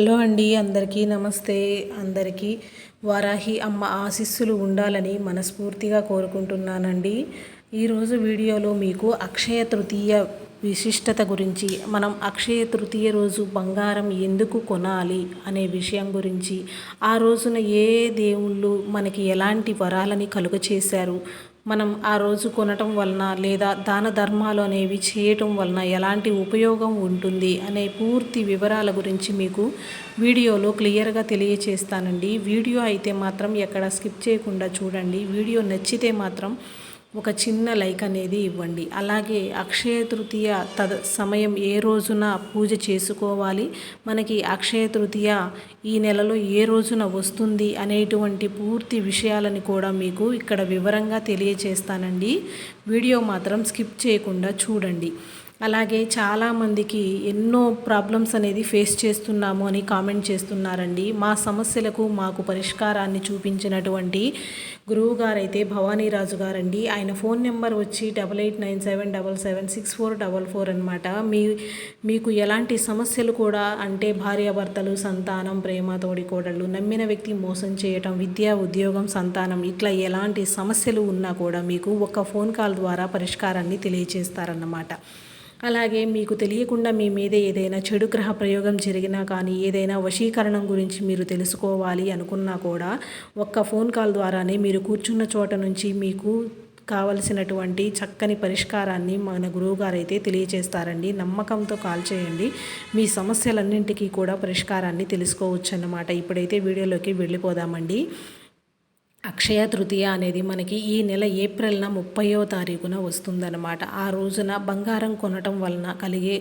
Hello అండి అందరికీ నమస్తే. అందరికీ వారాహి అమ్మ ఆశీస్సులు ఉండాలని మనస్ఫూర్తిగా కోరుకుంటున్నానండి. ఈరోజు వీడియోలో మీకు అక్షయ తృతీయ విశిష్టత గురించి మనం అక్షయ తృతీయ రోజు బంగారం ఎందుకు కొనాలి అనే విషయం గురించి ఆ రోజున ఏ దేవుళ్ళు మనకి ఎలాంటి వరాలని కలుగ చేశారు మనం ఆ రోజు కొనటం వలన లేదా దాన ధర్మాలు అనేవి చేయటం వలన ఎలాంటి ఉపయోగం ఉంటుంది అనే పూర్తి వివరాల గురించి మీకు వీడియోలో క్లియర్గా తెలియచేస్తానండి. వీడియో అయితే మాత్రం ఎక్కడ స్కిప్ చేయకుండా చూడండి. వీడియో నచ్చితే మాత్రం ఒక చిన్న లైక్ అనేది ఇవ్వండి. అలాగే అక్షయ తృతీయ తద సమయం ఏ రోజున పూజ చేసుకోవాలి? మనకి అక్షయ తృతీయ ఈ నెలలో ఏ రోజున వస్తుంది? అనేటువంటి పూర్తి విషయాలని కూడా మీకు ఇక్కడ వివరంగా తెలియచేస్తానండి. వీడియో మాత్రం స్కిప్ చేయకుండా చూడండి. అలాగే చాలామందికి ఎన్నో ప్రాబ్లమ్స్ అనేది ఫేస్ చేస్తున్నాము అని కామెంట్ చేస్తున్నారండి. మా సమస్యలకు మాకు పరిష్కారాన్ని చూపించినటువంటి గురువు గారైతే భవానీరాజు గారండి. ఆయన ఫోన్ నెంబర్ వచ్చి double eight nine seven double seven six four double four అనమాట మీ మీకు ఎలాంటి సమస్యలు కూడా అంటే భార్యాభర్తలు సంతానం ప్రేమ తోడికోడళ్ళు నమ్మిన వ్యక్తి మోసం చేయటం విద్య ఉద్యోగం సంతానం ఇట్లా ఎలాంటి సమస్యలు ఉన్నా కూడా మీకు ఒక ఫోన్ కాల్ ద్వారా పరిష్కారాన్ని తెలియజేస్తారన్నమాట అలాగే మీకు తెలియకుండా మీ మీద ఏదైనా చెడు గ్రహ ప్రయోగం జరిగినా కానీ ఏదైనా వశీకరణం గురించి మీరు తెలుసుకోవాలి అనుకున్నా కూడా ఒక్క ఫోన్ కాల్ ద్వారానే మీరు కూర్చున్న చోట నుంచి మీకు కావలసినటువంటి చక్కని పరిష్కారాన్ని మన గురువుగారు అయితే తెలియజేస్తారండి నమ్మకంతో కాల్ చేయండి. మీ సమస్యలన్నింటికీ కూడా పరిష్కారాన్ని తెలుసుకోవచ్చు అన్నమాట ఇప్పుడైతే వీడియోలోకి వెళ్ళిపోదామండి. అక్షయ తృతీయ అనేది మనకి ఈ నెల ఏప్రిల్న ముప్పయో తారీఖున వస్తుందన్నమాట. ఆ రోజున బంగారం కొనటం వలన కలిగే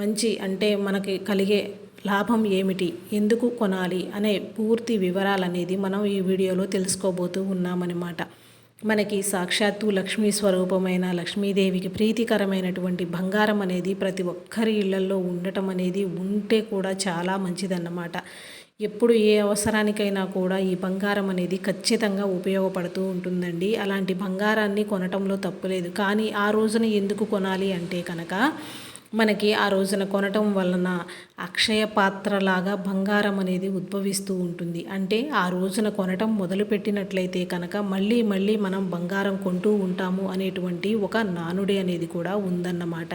మంచి అంటే మనకి కలిగే లాభం ఏమిటి? ఎందుకు కొనాలి? అనే పూర్తి వివరాలు అనేది మనం ఈ వీడియోలో తెలుసుకోబోతూ ఉన్నామన్నమాట. మనకి సాక్షాత్తు లక్ష్మీ స్వరూపమైన లక్ష్మీదేవికి ప్రీతికరమైనటువంటి బంగారం అనేది ప్రతి ఒక్కరి ఇళ్ళలో ఉండటం అనేది ఉంటే కూడా చాలా మంచిదన్నమాట. ఎప్పుడు ఏ అవసరానికైనా కూడా ఈ బంగారం అనేది ఖచ్చితంగా ఉపయోగపడుతూ ఉంటుందండి. అలాంటి బంగారాన్ని కొనటంలో తప్పులేదు కానీ ఆ రోజున ఎందుకు కొనాలి అంటే కనుక మనకి ఆ రోజున కొనటం వలన అక్షయ పాత్రలాగా బంగారం అనేది ఉద్భవిస్తూ ఉంటుంది. అంటే ఆ రోజున కొనటం మొదలుపెట్టినట్లయితే కనుక మళ్ళీ మళ్ళీ మనం బంగారం కొంటూ ఉంటాము అనేటువంటి ఒక నానుడి అనేది కూడా ఉందన్నమాట.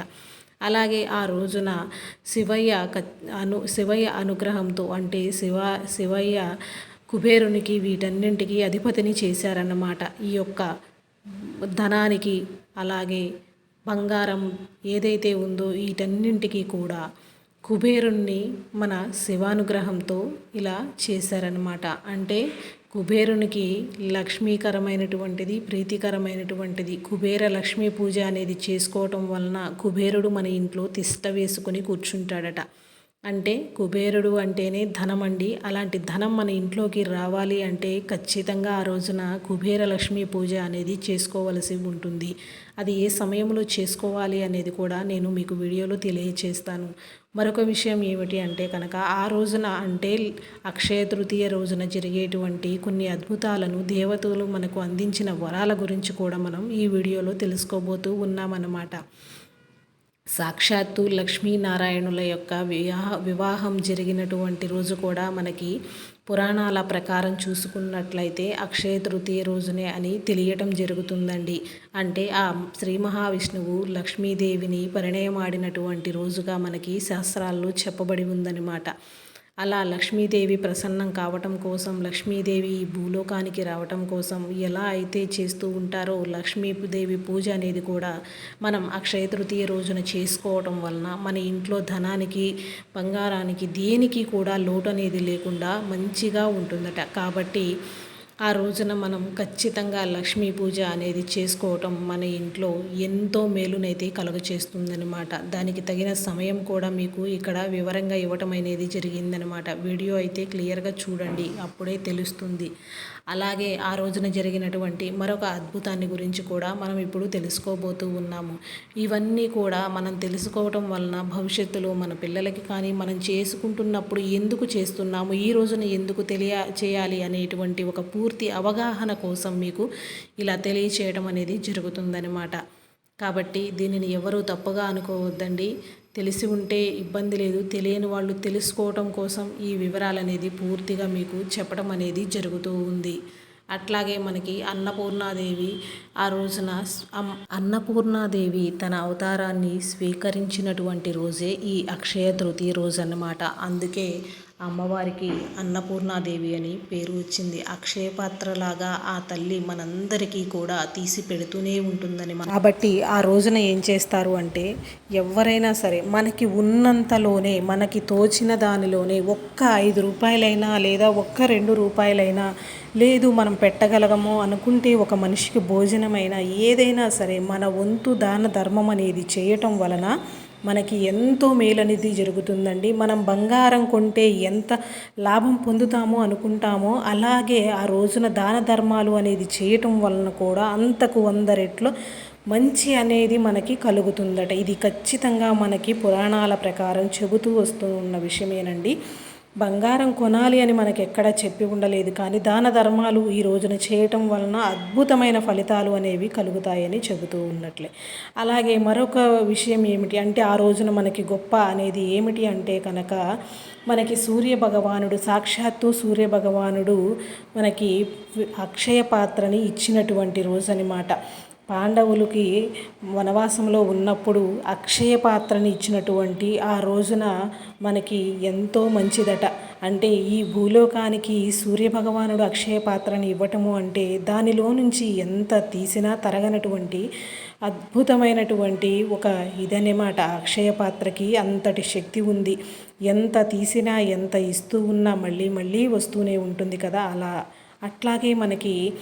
అలాగే ఆ రోజున శివయ్య అను శివయ్య అనుగ్రహంతో అంటే శివ శివయ్య కుబేరునికి వీటన్నింటికి అధిపతిని చేశారన్నమాట. ఈ యొక్క ధనానికి అలాగే బంగారం ఏదైతే ఉందో వీటన్నింటికి కూడా కుబేరుణ్ణి మన శివానుగ్రహంతో ఇలా చేశారనమాట అంటే కుబేరునికి లక్ష్మీకరమైనటువంటిది ప్రీతికరమైనటువంటిది. కుబేర లక్ష్మీ పూజ అనేది చేసుకోవటం వలన కుబేరుడు మన ఇంట్లో తిష్ట వేసుకొని కూర్చుంటాడట. అంటే కుబేరుడు అంటేనే ధనం అండి. అలాంటి ధనం మన ఇంట్లోకి రావాలి అంటే ఖచ్చితంగా ఆ రోజున కుబేర లక్ష్మీ పూజ అనేది చేసుకోవలసి ఉంటుంది. అది ఏ సమయంలో చేసుకోవాలి అనేది కూడా నేను మీకు వీడియోలో తెలియచేస్తాను. మరొక విషయం ఏమిటి అంటే కనుక ఆ రోజున అంటే అక్షయ తృతీయ రోజున జరిగేటువంటి కొన్ని అద్భుతాలను దేవతలు మనకు అందించిన వరాల గురించి కూడా మనం ఈ వీడియోలో తెలుసుకోబోతూ ఉన్నామన్నమాట. సాక్షాత్తు లక్ష్మీనారాయణుల యొక్క వివాహ వివాహం జరిగినటువంటి రోజు కూడా మనకి పురాణాల ప్రకారం చూసుకున్నట్లయితే అక్షయ తృతీయ రోజునే అని తెలియటం జరుగుతుందండి. అంటే ఆ శ్రీ మహావిష్ణువు లక్ష్మీదేవిని పరిణయమాడినటువంటి రోజుగా మనకి శాస్త్రాల్లో చెప్పబడి ఉందన్నమాట. అలా లక్ష్మీదేవి ప్రసన్నం కావటం కోసం లక్ష్మీదేవి ఈ భూలోకానికి రావటం కోసం ఎలా అయితే చేస్తూ ఉంటారో లక్ష్మీదేవి పూజ అనేది కూడా మనం అక్షయ తృతీయ రోజున చేసుకోవటం వలన మన ఇంట్లో ధనానికి బంగారానికి దేనికి కూడా లోటు అనేది లేకుండా మంచిగా ఉంటుందట. కాబట్టి ఆ రోజున మనం ఖచ్చితంగా లక్ష్మీ పూజ అనేది చేసుకోవటం మన ఇంట్లో ఎంతో మేలునైతే కలుగచేస్తుందనమాట దానికి తగిన సమయం కూడా మీకు ఇక్కడ వివరంగా ఇవ్వటం అనేది జరిగిందనమాట వీడియో అయితే క్లియర్గా చూడండి అప్పుడే తెలుస్తుంది. అలాగే ఆ రోజున జరిగినటువంటి మరొక అద్భుతాన్ని గురించి కూడా మనం ఇప్పుడు తెలుసుకోబోతూ ఉన్నాము. ఇవన్నీ కూడా మనం తెలుసుకోవటం వలన భవిష్యత్తులో మన పిల్లలకి కానీ మనం చేసుకుంటున్నప్పుడు ఎందుకు చేస్తున్నాము ఈ రోజున ఎందుకు తెలియ చేయాలి అనేటువంటి ఒక పూర్తి అవగాహన కోసం మీకు ఇలా తెలియచేయడం అనేది జరుగుతుందనమాట కాబట్టి దీనిని ఎవరూ తప్పుగా అనుకోవద్దండి. తెలిసి ఉంటే ఇబ్బంది లేదు. తెలియని వాళ్ళు తెలుసుకోవటం కోసం ఈ వివరాలు అనేది పూర్తిగా మీకు చెప్పడం అనేది జరుగుతూ ఉంది. అట్లాగే మనకి అన్నపూర్ణాదేవి ఆ రోజున అన్నపూర్ణాదేవి తన అవతారాన్ని స్వీకరించినటువంటి రోజే ఈ అక్షయ తృతీయ రోజు అన్నమాట అందుకే అమ్మవారికి అన్నపూర్ణాదేవి అని పేరు వచ్చింది. అక్షయ పాత్రలాగా ఆ తల్లి మనందరికీ కూడా తీసి పెడుతూనే ఉంటుందని కాబట్టి ఆ రోజున ఏం చేస్తారు అంటే ఎవరైనా సరే మనకి ఉన్నంతలోనే మనకి తోచిన దానిలోనే ఒక్క ఐదు రూపాయలైనా లేదా ఒక్క రెండు రూపాయలైనా లేదు మనం పెట్టగలగము అనుకుంటే ఒక మనిషికి భోజనమైనా ఏదైనా సరే మన వంతు దాన ధర్మం అనేది చేయటం వలన మనకి ఎంతో మేలనిది జరుగుతుందండి. మనం బంగారం కొంటే ఎంత లాభం పొందుతామో అనుకుంటామో అలాగే ఆ రోజున దాన ధర్మాలు అనేది చేయటం వలన కూడా అంతకు వంద రెట్లు మంచి అనేది మనకి కలుగుతుందట. ఇది ఖచ్చితంగా మనకి పురాణాల ప్రకారం చెబుతూ వస్తూ ఉన్న విషయమేనండి. బంగారం కొనాలి అని మనకి ఎక్కడ చెప్పి ఉండలేదు. కానీ దాన ధర్మాలు ఈ రోజున చేయటం వలన అద్భుతమైన ఫలితాలు అనేవి కలుగుతాయని చెబుతూ ఉన్నట్లే. అలాగే మరొక విషయం ఏమిటి అంటే ఆ రోజున మనకి గొప్ప అనేది ఏమిటి అంటే కనుక మనకి సూర్య భగవానుడు సాక్షాత్తు సూర్య భగవానుడు మనకి అక్షయ పాత్రని ఇచ్చినటువంటి రోజు అనమాట పాండవులకి వనవాసంలో ఉన్నప్పుడు అక్షయ పాత్రని ఇచ్చినటువంటి ఆ రోజున మనకి ఎంతో మంచిదట. అంటే ఈ భూలోకానికి సూర్యభగవానుడు అక్షయ పాత్రని ఇవ్వటము అంటే దానిలో నుంచి ఎంత తీసినా తరగనటువంటి అద్భుతమైనటువంటి ఒక ఇదనమాట అక్షయ పాత్రకి అంతటి శక్తి ఉంది. ఎంత తీసినా ఎంత ఇస్తూ ఉన్నా మళ్ళీ మళ్ళీ వస్తూనే ఉంటుంది కదా అలా. అట్లాగే మనకి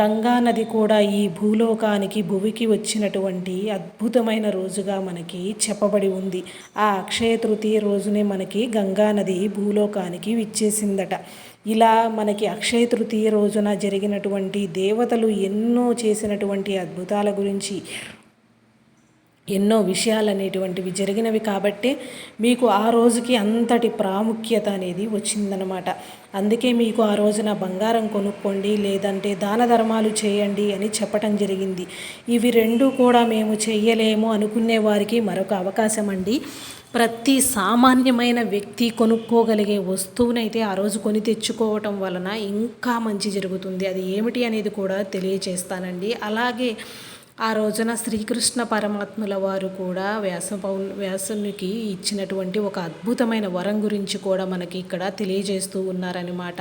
గంగా నది కూడా ఈ భూలోకానికి భువికి వచ్చినటువంటి అద్భుతమైన రోజుగా మనకి చెప్పబడి ఉంది. ఆ అక్షయ తృతీయ రోజునే మనకి గంగా నది భూలోకానికి విచ్చేసిందట. ఇలా మనకి అక్షయ తృతీయ రోజున జరిగినటువంటి దేవతలు ఎన్నో చేసినటువంటి అద్భుతాల గురించి ఎన్నో విషయాలు అనేటువంటివి జరిగినవి కాబట్టే మీకు ఆ రోజుకి అంతటి ప్రాముఖ్యత అనేది వచ్చిందనమాట అందుకే మీకు ఆ రోజున బంగారం కొనుక్కోండి లేదంటే దాన ధర్మాలు చేయండి అని చెప్పటం జరిగింది. ఇవి రెండు కూడా మేము చెయ్యలేము అనుకునే వారికి మరొక అవకాశం అండి. ప్రతి సామాన్యమైన వ్యక్తి కొనుక్కోగలిగే వస్తువునైతే ఆ రోజు కొని తెచ్చుకోవటం వలన ఇంకా మంచి జరుగుతుంది. అది ఏమిటి అనేది కూడా తెలియచేస్తానండి. అలాగే ఆ రోజున శ్రీకృష్ణ పరమాత్ముల వారు కూడా వ్యాస పౌ వ్యాసునికి ఇచ్చినటువంటి ఒక అద్భుతమైన వరం గురించి కూడా మనకి ఇక్కడ తెలియజేస్తూ ఉన్నారనమాట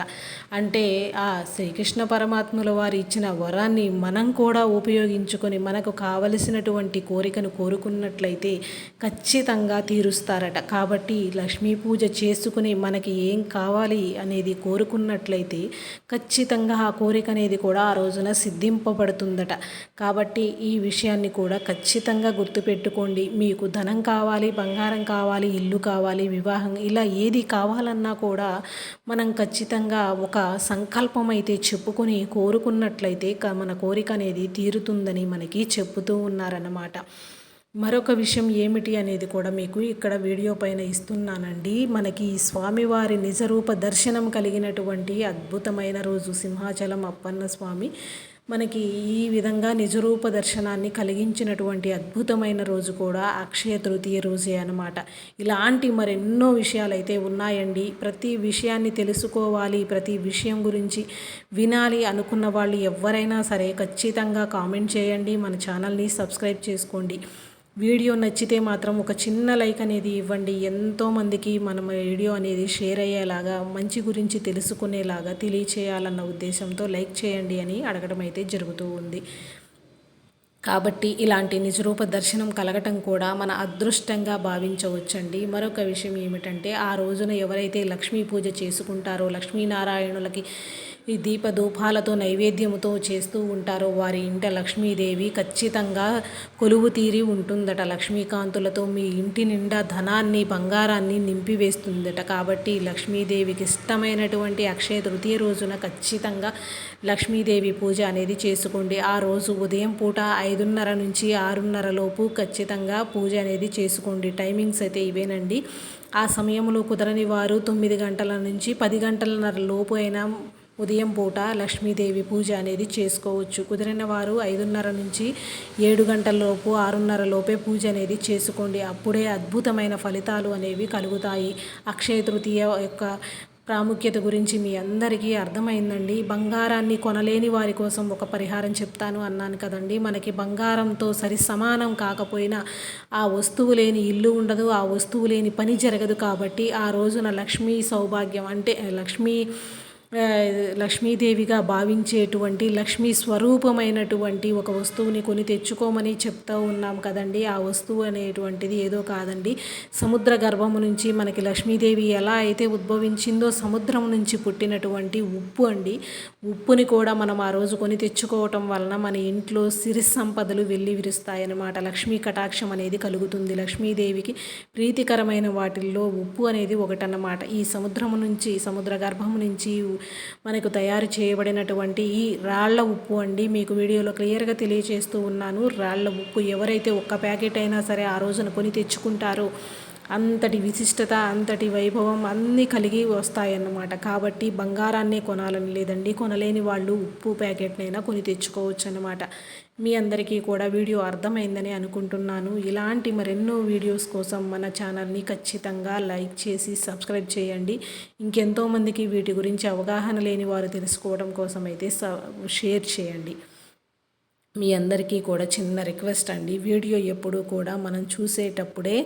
అంటే ఆ శ్రీకృష్ణ పరమాత్ముల వారు ఇచ్చిన వరాన్ని మనం కూడా ఉపయోగించుకొని మనకు కావలసినటువంటి కోరికను కోరుకున్నట్లయితే ఖచ్చితంగా తీరుస్తారట. కాబట్టి లక్ష్మీ పూజ చేసుకుని మనకి ఏం కావాలి అనేది కోరుకున్నట్లయితే ఖచ్చితంగా ఆ కోరిక అనేది కూడా ఆ రోజున సిద్ధింపబడుతుందట. కాబట్టి ఈ విషయాన్ని కూడా ఖచ్చితంగా గుర్తుపెట్టుకోండి. మీకు ధనం కావాలి బంగారం కావాలి ఇల్లు కావాలి వివాహం ఇలా ఏది కావాలన్నా కూడా మనం ఖచ్చితంగా ఒక సంకల్పం అయితే చెప్పుకొని కోరుకున్నట్లయితే మన కోరిక అనేది తీరుతుందని మనకి చెప్పుతూ ఉన్నారన్నమాట. మరొక విషయం ఏమిటి అనేది కూడా మీకు ఇక్కడ వీడియో పైన ఇస్తున్నానండి. మనకి ఈ స్వామివారి నిజరూప దర్శనం కలిగినటువంటి అద్భుతమైన రోజు సింహాచలం అప్పన్న స్వామి మనకి ఈ విధంగా నిజరూప దర్శనాన్ని కలిగించినటువంటి అద్భుతమైన రోజు కూడా అక్షయ తృతీయ రోజే అనమాట ఇలాంటి మరెన్నో విషయాలు అయితే ఉన్నాయండి. ప్రతి విషయాన్ని తెలుసుకోవాలి ప్రతి విషయం గురించి వినాలి అనుకున్న వాళ్ళు ఎవరైనా సరే ఖచ్చితంగా కామెంట్ చేయండి. మన ఛానల్ని సబ్స్క్రైబ్ చేసుకోండి. వీడియో నచ్చితే మాత్రం ఒక చిన్న లైక్ అనేది ఇవ్వండి. ఎంతోమందికి మనం వీడియో అనేది షేర్ అయ్యేలాగా మంచి గురించి తెలుసుకునేలాగా తెలియచేయాలన్న ఉద్దేశంతో లైక్ చేయండి అని అడగడం అయితే జరుగుతూ ఉంది. కాబట్టి ఇలాంటి నిజరూప దర్శనం కలగటం కూడా మన అదృష్టంగా భావించవచ్చండి. మరొక విషయం ఏమిటంటే ఆ రోజున ఎవరైతే లక్ష్మీ పూజ చేసుకుంటారో లక్ష్మీనారాయణులకి ఈ దీపధూపాలతో నైవేద్యముతో చేస్తూ ఉంటారో వారి ఇంట లక్ష్మీదేవి ఖచ్చితంగా కొలువు తీరి ఉంటుందట. లక్ష్మీకాంతులతో మీ ఇంటి నిండా ధనాన్ని బంగారాన్ని నింపివేస్తుందట. కాబట్టి లక్ష్మీదేవికి ఇష్టమైనటువంటి అక్షయ తృతీయ రోజున ఖచ్చితంగా లక్ష్మీదేవి పూజ అనేది చేసుకోండి. ఆ రోజు ఉదయం పూట ఐదున్నర నుంచి ఆరున్నర లోపు ఖచ్చితంగా పూజ అనేది చేసుకోండి. టైమింగ్స్ అయితే ఇవేనండి. ఆ సమయంలో కుదరని వారు తొమ్మిది గంటల నుంచి పది గంటలన్నర లోపు అయినా ఉదయం పూట లక్ష్మీదేవి పూజ అనేది చేసుకోవచ్చు. కుదిరిన వారు ఐదున్నర నుంచి ఏడు గంటలలోపు ఆరున్నర లోపే పూజ అనేది చేసుకోండి. అప్పుడే అద్భుతమైన ఫలితాలు అనేవి కలుగుతాయి. అక్షయ తృతీయ యొక్క ప్రాముఖ్యత గురించి మీ అందరికీ అర్థమైందండి. బంగారాన్ని కొనలేని వారి కోసం ఒక పరిహారం చెప్తాను అన్నాను కదండి. మనకి బంగారంతో సరి సమానం కాకపోయినా ఆ వస్తువు లేని ఇల్లు ఉండదు ఆ వస్తువు లేని పని జరగదు కాబట్టి ఆ రోజున లక్ష్మీ సౌభాగ్యం అంటే లక్ష్మీ లక్ష్మీదేవిగా భావించేటువంటి లక్ష్మీ స్వరూపమైనటువంటి ఒక వస్తువుని కొని తెచ్చుకోమని చెప్తూ ఉన్నాం కదండి. ఆ వస్తువు అనేటువంటిది ఏదో కాదండి. సముద్ర గర్భము నుంచి మనకి లక్ష్మీదేవి ఎలా అయితే ఉద్భవించిందో సముద్రం నుంచి పుట్టినటువంటి ఉప్పు అండి. ఉప్పుని కూడా మనం ఆ రోజు కొని తెచ్చుకోవటం వలన మన ఇంట్లో సిరి సంపదలు వెళ్ళి విరుస్తాయన్నమాట. లక్ష్మీ కటాక్షం అనేది కలుగుతుంది లక్ష్మీదేవికి. ప్రీతికరమైన వాటిల్లో ఉప్పు అనేది ఒకటన్నమాట. ఈ సముద్రము నుంచి సముద్ర గర్భము నుంచి మనకు తయారు చేయబడినటువంటి ఈ రాళ్ళ ఉప్పు అండి. మీకు వీడియోలో క్లియర్గా తెలియజేస్తూ ఉన్నాను. రాళ్ళ ఉప్పు ఎవరైతే ఒక్క ప్యాకెట్ అయినా సరే ఆ రోజున కొని తెచ్చుకుంటారో అంతటి విశిష్టత అంతటి వైభవం అన్నీ కలిగి వస్తాయన్నమాట. కాబట్టి బంగారాన్నే కొనాలని లేదండి. కొనలేని వాళ్ళు ఉప్పు ప్యాకెట్నైనా కొని తెచ్చుకోవచ్చు అన్నమాట మీ అందరికీ కూడా వీడియో అర్థమైందని అనుకుంటున్నాను. ఇలాంటి మరెన్నో వీడియోస్ కోసం మన ఛానల్ని ఖచ్చితంగా లైక్ చేసి సబ్స్క్రైబ్ చేయండి. ఇంకెంతోమందికి వీటి గురించి అవగాహన లేని వారు తెలుసుకోవడం కోసం అయితే స- షేర్ చేయండి. మీ అందరికీ కూడా చిన్న రిక్వెస్ట్ అండి. వీడియో ఎప్పుడూ కూడా మనం చూసేటప్పుడే